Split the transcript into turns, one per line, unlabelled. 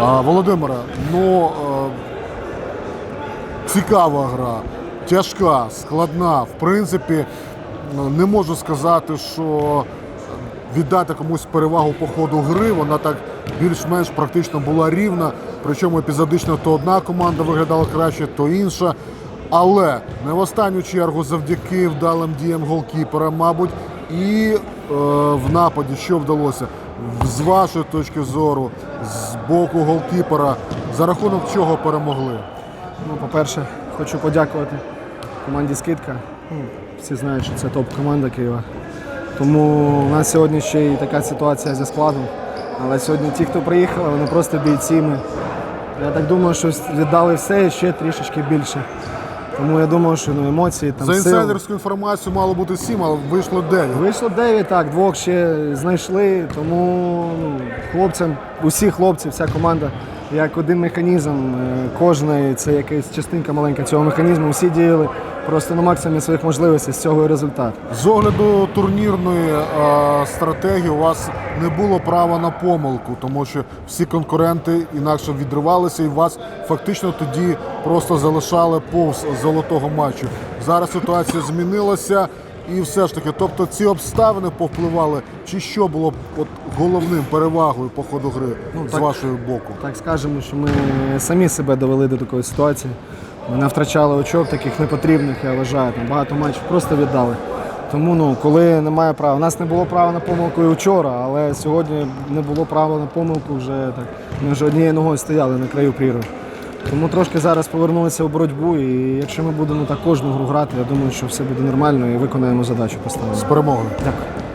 А, Володимире, ну е, цікава гра, тяжка, складна. В принципі, не можу сказати, що віддати комусь перевагу по ходу гри. Вона так більш-менш практично була рівна. Причому епізодично то одна команда виглядала краще, то інша. Але не в останню чергу завдяки вдалим діям голкіпера, мабуть, і е, в нападі, що вдалося, з вашої точки зору, з боку голкіпера, за рахунок чого перемогли?
Ну, по-перше, хочу подякувати команді Скидка. Ну, всі знають, що це топ-команда Києва. Тому у нас сьогодні ще й така ситуація зі складом. Але сьогодні ті, хто приїхали, вони просто бійці. Ми, я так думаю, що віддали все і ще трішечки більше. Тому я думаю, що ну, емоції там
За
сил.
інсайдерську інформацію мало бути сім, але вийшло 9.
Вийшло 9, так, двох ще знайшли, тому ну, хлопцям, усі хлопці, вся команда, як один механізм, кожна це якась частинка маленька цього механізму, всі діяли просто на максимумі своїх можливостей, з цього і результат.
З огляду турнірної е, стратегії у вас не було права на помилку, тому що всі конкуренти інакше відривалися, і вас фактично тоді просто залишали повз золотого матчу. Зараз ситуація змінилася, і все ж таки, тобто ці обставини повпливали, чи що було от головним перевагою по ходу гри з
так.
вашого боку?
Так скажемо, що ми самі себе довели до такої ситуації. Не втрачали очок, таких непотрібних, я вважаю. Там багато матчів просто віддали. Тому ну, коли немає права, у нас не було права на помилку і вчора, але сьогодні не було права на помилку вже так. Ми вже однією ногою стояли на краю прірви. Тому трошки зараз повернулися в боротьбу, і якщо ми будемо так кожну гру грати, я думаю, що все буде нормально і виконаємо задачу поставлену.
З перемогою.
Дякую.